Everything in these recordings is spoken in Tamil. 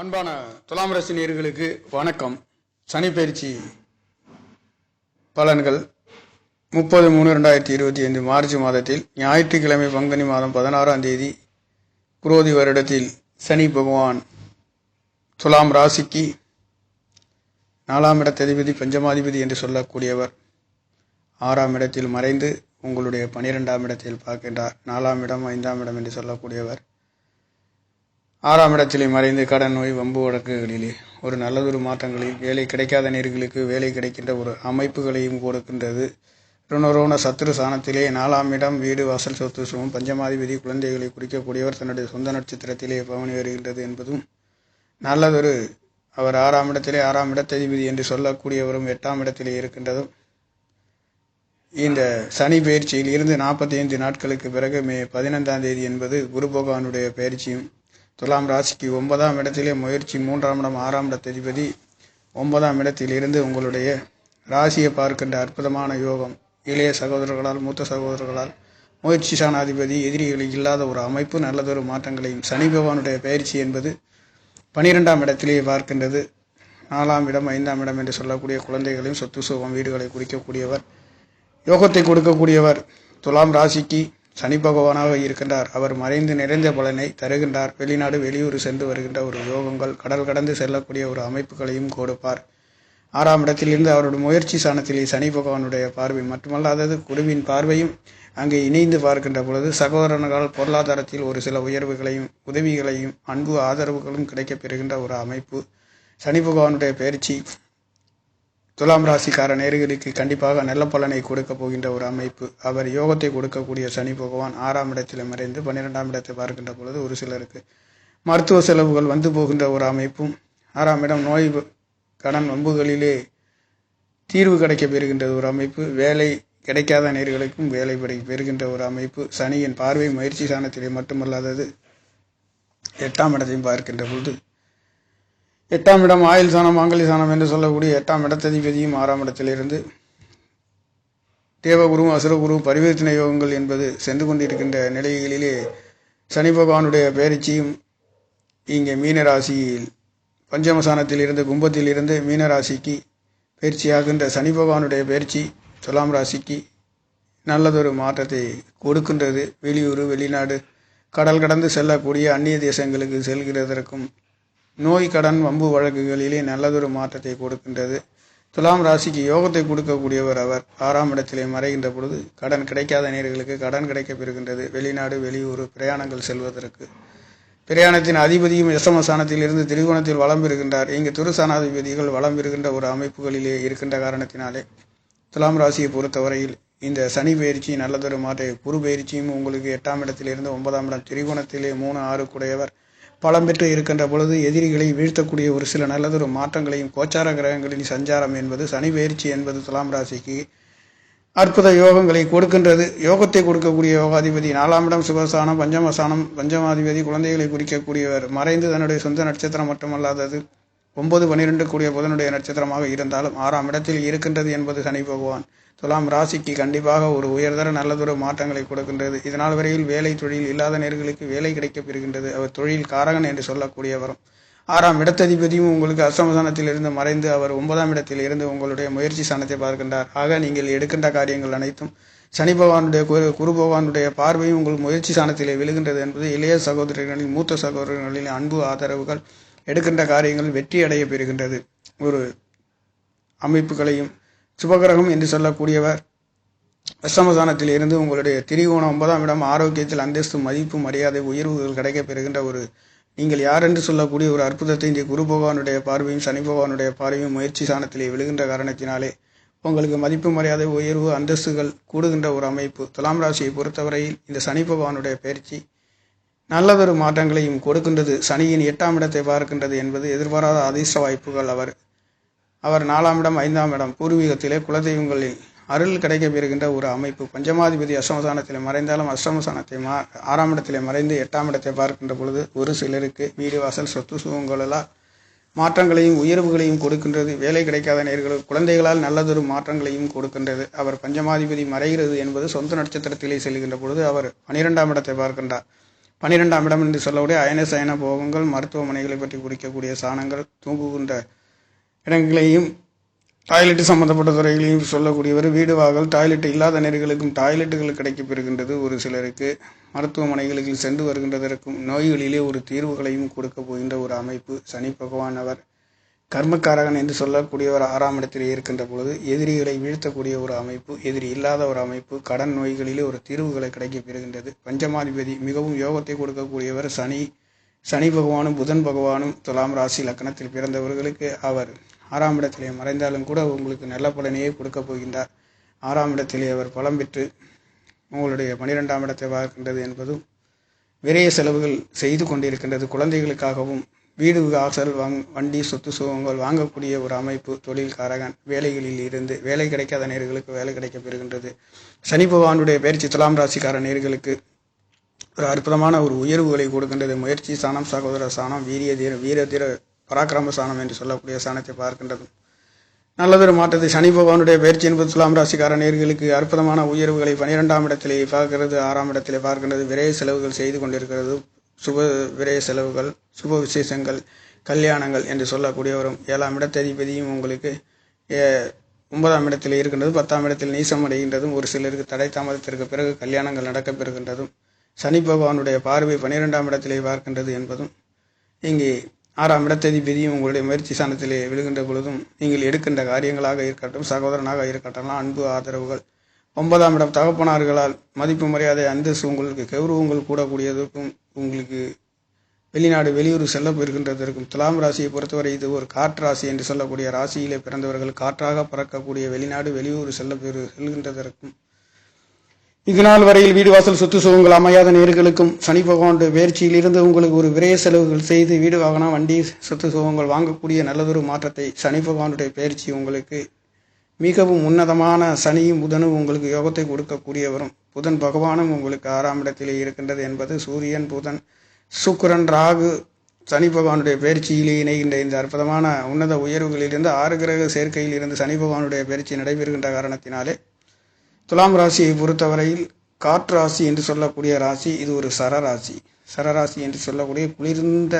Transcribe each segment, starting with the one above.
அன்பான துலாம் ரசினியர்களுக்கு வணக்கம் சனிப்பயிற்சி பலன்கள். முப்பது மூணு ரெண்டாயிரத்தி இருபத்தி ஐந்து மார்ச் மாதத்தில் ஞாயிற்றுக்கிழமை பங்குனி மாதம் பதினாறாம் தேதி குரோதி வருடத்தில் சனி பகவான் துலாம் ராசிக்கு நாலாம் இடத்ததிபதி பஞ்சமாதிபதி என்று சொல்லக்கூடியவர் ஆறாம் இடத்தில் மறைந்து உங்களுடைய பனிரெண்டாம் இடத்தில் பார்க்கின்றார். நாலாம் இடம் ஐந்தாம் இடம் என்று சொல்லக்கூடியவர். ஆறாம் இடத்திலே மறைந்து கடன் நோய் வம்பு வழக்குகளிலே ஒரு நல்லதொரு மாற்றங்களில் வேலை கிடைக்காத நேர்களுக்கு வேலை கிடைக்கின்ற ஒரு அமைப்புகளையும் கொடுக்கின்றது. ருணரோண சத்துரு சாணத்திலே நாலாம் இடம் வீடு வாசல் சொத்து சுகம் பஞ்சமாதிபதி குழந்தைகளை குறிக்கக்கூடியவர் தன்னுடைய சொந்த நட்சத்திரத்திலே பவனி வருகின்றது என்பதும் நல்லதொரு அவர் ஆறாம் இடத்திலே ஆறாம் இடத்ததிபதி என்று சொல்லக்கூடியவரும் எட்டாம் இடத்திலே இருக்கின்றதும் இந்த சனி பயிற்சியில் இருந்து நாற்பத்தி ஐந்து நாட்களுக்கு பிறகு மே பதினைந்தாம் தேதி என்பது குரு பகவானுடைய பயிற்சியும் துலாம் ராசிக்கு ஒன்பதாம் இடத்திலே முயற்சி மூன்றாம் இடம் ஆறாம் இடத்ததிபதி ஒன்பதாம் இடத்தில் இருந்து உங்களுடைய ராசியை பார்க்கின்ற அற்புதமான யோகம். இளைய சகோதரர்களால் மூத்த சகோதரர்களால் முயற்சி சாணாதிபதி எதிரிகள் இல்லாத ஒரு அமைப்பு நல்லதொரு மாற்றங்களையும் சனி பகவானுடைய பயிற்சி என்பது பனிரெண்டாம் இடத்திலே பார்க்கின்றது. நாலாம் இடம் ஐந்தாம் இடம் என்று சொல்லக்கூடிய குழந்தைகளையும் சொத்து சுகம் வீடுகளை குறிக்கக்கூடியவர் யோகத்தை கொடுக்கக்கூடியவர். துலாம் ராசிக்கு சனி பகவானாக இருக்கின்றார். அவர் மறைந்து நிறைந்த பலனை தருகின்றார். வெளிநாடு வெளியூர் சென்று வருகின்ற ஒரு யோகங்கள் கடல் கடந்து செல்லக்கூடிய ஒரு அமைப்புகளையும் கொடுப்பார். ஆறாம் இடத்திலிருந்து அவருடைய முயற்சி சாணத்திலே சனி பகவானுடைய பார்வை மட்டுமல்லாதது குருவின் பார்வையும் அங்கே இணைந்து பார்க்கின்ற பொழுது சகோதரர்களால் பொருளாதாரத்தில் ஒரு சில உயர்வுகளையும் உதவிகளையும் அன்பு ஆதரவுகளும் கிடைக்கப் பெறுகின்ற ஒரு அமைப்பு. சனி பகவானுடைய பயிற்சி துலாம் ராசிக்கார நேர்களுக்கு கண்டிப்பாக நல்ல பலனை கொடுக்க போகின்ற ஒரு அமைப்பு. அவர் யோகத்தை கொடுக்கக்கூடிய சனி பகவான் ஆறாம் இடத்தில் மறைந்து பன்னிரெண்டாம் இடத்தை பார்க்கின்ற பொழுது ஒரு சிலருக்கு மருத்துவ செலவுகள் வந்து போகின்ற ஒரு அமைப்பும் ஆறாம் இடம் நோய் கடன் வம்புகளிலே தீர்வு கிடைக்க பெறுகின்ற ஒரு அமைப்பு வேலை கிடைக்காத நேர்களுக்கும் வேலை பெறுகின்ற ஒரு அமைப்பு. சனியின் பார்வை முயற்சி சாணத்திலே மட்டுமல்லாதது எட்டாம் இடத்தையும் பார்க்கின்ற பொழுது எட்டாம் இடம் ஆயுள் சாணம் மாங்கலி சாணம் என்று சொல்லக்கூடிய எட்டாம் இடத்ததிபதியும் ஆறாம் இடத்திலிருந்து. தேவகுரு அசுரகுரு பரிவர்த்தனை யோகங்கள் என்பது சென்று கொண்டிருக்கின்ற நிலைகளிலே சனி பகவானுடைய பேரிச்சியும் இங்கே மீனராசியில் பஞ்சமசானத்தில் இருந்து கும்பத்தில் இருந்து மீனராசிக்கு பயிற்சியாகின்ற சனி பகவானுடைய பயிற்சி துலாம் ராசிக்கு நல்லதொரு மாற்றத்தை கொடுக்கின்றது. வெளியூர் வெளிநாடு கடல் கடந்து செல்லக்கூடிய அந்நிய தேசங்களுக்கு செல்கிறதற்கும் நோய் கடன் வம்பு வழக்குகளிலே நல்லதொரு மாற்றத்தை கொடுக்கின்றது. துலாம் ராசிக்கு யோகத்தை கொடுக்கக்கூடியவர் அவர். ஆறாம் இடத்திலே மறைகின்ற பொழுது கடன் கிடைக்காத நேர்களுக்கு கடன் கிடைக்கப் பெறுகின்றது. வெளிநாடு வெளியூர் பிரயாணங்கள் செல்வதற்கு. பிரயாணத்தின் அதிபதியும் யசமசானத்தில் இருந்து திரிகோணத்தில் வளம் பெறுகின்றார். இங்கு துருசானாதிபதிகள் வளம் பெறுகின்ற ஒரு அமைப்புகளிலே இருக்கின்ற காரணத்தினாலே துலாம் ராசியை பொறுத்தவரையில் இந்த சனி பயிற்சி நல்லதொரு மாற்றை. குரு பயிற்சியும் உங்களுக்கு எட்டாம் இடத்திலிருந்து ஒன்பதாம் இடம். திரிகோணத்திலே மூணு ஆறு குடையவர் பலம் பெற்று இருக்கின்ற பொழுது எதிரிகளை வீழ்த்தக்கூடிய ஒரு சில நல்லதொரு மாற்றங்களையும் கோச்சார கிரகங்களின் சஞ்சாரம் என்பது சனி பயிற்சி என்பது துலாம் ராசிக்கு அற்புத யோகங்களை கொடுக்கின்றது. யோகத்தை கொடுக்கக்கூடிய யோகாதிபதி நாலாம் இடம் சுகசானம் பஞ்சமசானம் பஞ்சமாதிபதி குழந்தைகளை குறிக்கக்கூடியவர். மறைந்து தன்னுடைய சொந்த நட்சத்திரம் மட்டுமல்லாதது ஒன்பது பன்னிரெண்டு கூடிய புதனுடைய நட்சத்திரமாக இருந்தாலும் ஆறாம் இடத்தில் இருக்கின்றது என்பது சனி பகவான். துலாம் ராசிக்கு கண்டிப்பாக ஒரு உயர்தர நல்லதொரு மாற்றங்களை கொடுக்கின்றது. இதனால் வரையில் வேலை தொழில் இல்லாத நேர்களுக்கு வேலை கிடைக்கப்பெறுகின்றது அவர் தொழில் காரகன் என்று சொல்லக்கூடியவரும். ஆறாம் இடத்ததிபதியும் உங்களுக்கு அசமதானத்தில் இருந்து மறைந்து அவர் ஒன்பதாம் இடத்தில் இருந்து உங்களுடைய முயற்சி சாணத்தை பார்க்கின்றார். ஆக நீங்கள் எடுக்கின்ற காரியங்கள் அனைத்தும் சனி பகவானுடைய குரு குரு பகவானுடைய பார்வையும் உங்கள் முயற்சி சாணத்திலே விழுகின்றது என்பது இளைய சகோதரர்களின் மூத்த சகோதரர்களின் அன்பு ஆதரவுகள் எடுக்கின்ற காரியங்கள் வெற்றி அடைய பெறுகின்றது. ஒரு அமைப்புகளையும் சுபகிரகம் என்று சொல்லக்கூடியவர். அஷ்டமசானத்தில் இருந்து உங்களுடைய திரிகோணம் ஒன்பதாம் இடம் ஆரோக்கியத்தில் அந்தஸ்து மதிப்பு மரியாதை உயர்வுகள் கிடைக்கப் பெறுகின்ற ஒரு நீங்கள் யார் என்று சொல்லக்கூடிய ஒரு அற்புதத்தை இந்த குரு பகவானுடைய பார்வையும் சனி பகவானுடைய பார்வையும் முயற்சி சாணத்திலே விழுகின்ற காரணத்தினாலே உங்களுக்கு மதிப்பு மரியாதை உயர்வு அந்தஸ்துகள் கூடுகின்ற ஒரு அமைப்பு. துலாம் ராசியை பொறுத்தவரையில் இந்த சனி பகவானுடைய பயிற்சி நல்லதொரு மாற்றங்களையும் கொடுக்கின்றது. சனியின் எட்டாம் இடத்தை பார்க்கின்றது என்பது எதிர்பாராத அதிர்ஷ்ட வாய்ப்புகள் அவர். அவர் நாலாம் இடம் ஐந்தாம் இடம். பூர்வீகத்திலே குலதெய்வங்களில் அருள் கிடைக்க பெறுகின்ற ஒரு அமைப்பு. பஞ்சமாதிபதி அஷ்டமசானத்திலே மறைந்தாலும் அஷ்டமசானத்தை மா ஆறாம் இடத்திலே மறைந்து எட்டாம் இடத்தை பார்க்கின்ற பொழுது ஒரு சிலருக்கு வீடு வாசல் சொத்து சுகங்களெல்லாம் மாற்றங்களையும் உயர்வுகளையும் கொடுக்கின்றது. வேலை கிடைக்காத நேர்களுக்கு குழந்தைகளால் நல்லதொரு மாற்றங்களையும் கொடுக்கின்றது. அவர் பஞ்சமாதிபதி மறைகிறது என்பது சொந்த நட்சத்திரத்திலே செல்கின்ற பொழுது அவர் பனிரெண்டாம் இடத்தை பார்க்கின்றார். பனிரெண்டாம் இடம் என்று சொல்லக்கூடிய அயன சயன போகங்கள் மருத்துவமனைகளை பற்றி குறிக்கக்கூடிய சாணங்கள் தூங்குகின்ற இடங்களையும் டாய்லெட் சம்பந்தப்பட்ட துறைகளையும் சொல்லக்கூடியவர் வீடு வாகல் டாய்லெட் இல்லாத நேர்களுக்கும் டாய்லெட்டுகள் கிடைக்கப் பெறுகின்றது. ஒரு சிலருக்கு மருத்துவமனைகளுக்கு சென்று வருகின்றதற்கும் நோய்களிலே ஒரு தீர்வுகளையும் கொடுக்க போகின்ற ஒரு அமைப்பு சனி பகவான் அவர். கர்மக்காரகன் என்று சொல்லக்கூடியவர் ஆறாம் இடத்திலே இருக்கின்ற பொழுது எதிரிகளை வீழ்த்தக்கூடிய ஒரு அமைப்பு எதிரி இல்லாத ஒரு அமைப்பு கடன் நோய்களிலே ஒரு தீர்வுகளை கிடைக்கப் பெறுகின்றது. பஞ்சமாதிபதி மிகவும் யோகத்தை கொடுக்கக்கூடியவர் சனி. சனி பகவானும் புதன் பகவானும் துலாம் ராசி லக்கணத்தில் பிறந்தவர்களுக்கு அவர். ஆறாம் இடத்திலே மறைந்தாலும் கூட உங்களுக்கு நல்ல பலனையே கொடுக்க போகின்றார். ஆறாம் இடத்திலே அவர் பலம் பெற்று உங்களுடைய பனிரெண்டாம் இடத்தை பார்க்கின்றது என்பதும் விரைய செலவுகள் செய்து கொண்டிருக்கின்றது குழந்தைகளுக்காகவும் வீடு வாசல் வாங் வண்டி சொத்து சுகங்கள் வாங்கக்கூடிய ஒரு அமைப்பு தொழில்காரகன் வேலைகளில் இருந்து வேலை கிடைக்காத நேர்களுக்கு வேலை கிடைக்கப் பெறுகின்றது. சனி பகவானுடைய பயிற்சி துலாம் ராசிக்கார நேர்களுக்கு ஒரு அற்புதமான ஒரு உயர்வுகளை கொடுக்கின்றது. முயற்சி சாணம் சகோதர சாணம் வீரிய தீர வீர தீர பராக்கிரம சாணம் என்று சொல்லக்கூடிய சாணத்தை பார்க்கின்றதும் நல்லதொரு மாற்றத்தை சனி பகவானுடைய பயிற்சி என்பது துலாம் ராசிக்கார நேர்களுக்கு அற்புதமான உயர்வுகளை பனிரெண்டாம் இடத்திலே பார்க்கிறது ஆறாம் இடத்திலே பார்க்கின்றது. விரைய செலவுகள் செய்து கொண்டிருக்கிறது. சுப விரைய செலவுகள் சுப விசேஷங்கள் கல்யாணங்கள் என்று சொல்லக்கூடிய வரும் ஏழாம் இடத்ததிபதியும் உங்களுக்கு ஏ- ஒன்பதாம் இடத்தில் இருக்கின்றது. பத்தாம் இடத்தில் நீசம் அடைகின்றதும் ஒரு சிலருக்கு தடை தாமதத்திற்கு பிறகு கல்யாணங்கள் நடக்கப்பெறுகின்றதும் சனி பகவானுடைய பார்வை பன்னிரெண்டாம் இடத்திலே பார்க்கின்றது என்பதும் இங்கே ஆறாம் இடத்ததிபதியும் உங்களுடைய முயற்சி சாணத்திலே விழுகின்ற பொழுதும் நீங்கள் எடுக்கின்ற காரியங்களாக இருக்கட்டும் சகோதரனாக இருக்கட்டும் அன்பு ஆதரவுகள். ஒன்பதாம் இடம் தகப்பனார்களால் மதிப்பு மரியாதை அந்தஸ்து உங்களுக்கு கௌரவங்கள் கூடக்கூடியதற்கும் உங்களுக்கு வெளிநாடு வெளியூர் செல்ல போயிருக்கின்றதற்கும் துலாம் ராசியை பொறுத்தவரை இது ஒரு காற்று ராசி என்று சொல்லக்கூடிய ராசியிலே பிறந்தவர்கள் காற்றாக பறக்கக்கூடிய வெளிநாடு வெளியூர் செல்ல பெறு செல்கின்றதற்கும் இதுநாள் வரையில் வீடு வாசல் சொத்து சுகங்கள் அமையாத நேர்களுக்கும் சனி பகவான் வேர்ச்சியில் இருந்து உங்களுக்கு ஒரு விரைய செலவுகள் செய்து வீடு வாகனம் வண்டி சொத்து சுகங்கள் வாங்கக்கூடிய நல்லதொரு மாற்றத்தை சனி பகவானுடைய பயிற்சி உங்களுக்கு மிகவும் உன்னதமான சனியும் புதனும் உங்களுக்கு யோகத்தை கொடுக்கக்கூடியவரும். புதன் பகவானும் உங்களுக்கு ஆறாம் இடத்திலே இருக்கின்றது என்பது சூரியன் புதன் சுக்கரன் ராகு சனி பகவானுடைய பயிற்சியிலே இணைகின்ற இந்த அற்புதமான உன்னத உயர்வுகளிலிருந்து ஆறு கிரக சேர்க்கையில் இருந்து சனி பகவானுடைய பயிற்சி நடைபெறுகின்ற காரணத்தினாலே துலாம் ராசியை பொறுத்தவரையில் காற்று ராசி என்று சொல்லக்கூடிய ராசி இது ஒரு சரராசி சரராசி என்று சொல்லக்கூடிய குளிர்ந்த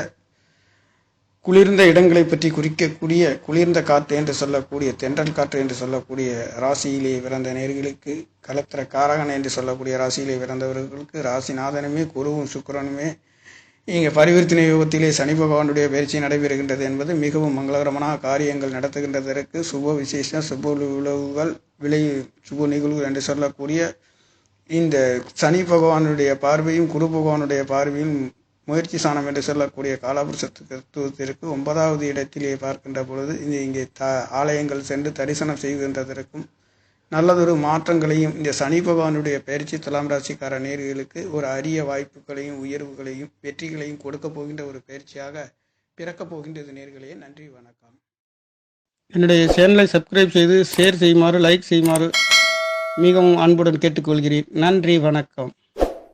குளிர்ந்த இடங்களை பற்றி குறிக்கக்கூடிய குளிர்ந்த காற்று என்று சொல்லக்கூடிய தென்றல் காற்று என்று சொல்லக்கூடிய ராசியிலே பிறந்த நேர்களுக்கு கலத்திர காரகன் என்று சொல்லக்கூடிய ராசியிலே பிறந்தவர்களுக்கு ராசிநாதனுமே குருவும் சுக்கிரனுமே இங்கே பரிவர்த்தனை யோகத்திலே சனி பகவானுடைய பயிற்சி நடைபெறுகின்றது என்பது மிகவும் மங்களகரமான காரியங்கள் நடத்துகின்றதற்கு சுப விசேஷ சுப உழவுகள் விளை சுப நிகழ்வுகள் என்று சொல்லக்கூடிய இந்த சனி பகவானுடைய பார்வையும் குரு பகவானுடைய பார்வையும் முயற்சி சாணம் என்று சொல்லக்கூடிய காலபுருஷத்துவத்திற்கு ஒன்பதாவது இடத்திலே பார்க்கின்ற பொழுது இங்கே த ஆலயங்கள் சென்று தரிசனம் செய்கின்றதற்கும் நல்லதொரு மாற்றங்களையும் இந்த சனி பகவானுடைய பயிற்சி துலாம் ராசிக்கார நேர்களுக்கு ஒரு அரிய வாய்ப்புகளையும் உயர்வுகளையும் வெற்றிகளையும் கொடுக்க போகின்ற ஒரு பயிற்சியாக பிறக்கப் போகின்றது நேர்களே. நன்றி வணக்கம். என்னுடைய சேனலை சப்ஸ்கிரைப் செய்து ஷேர் செய்யுமாறு லைக் செய்யுமாறு மிகவும் அன்புடன் கேட்டுக்கொள்கிறேன். நன்றி வணக்கம்.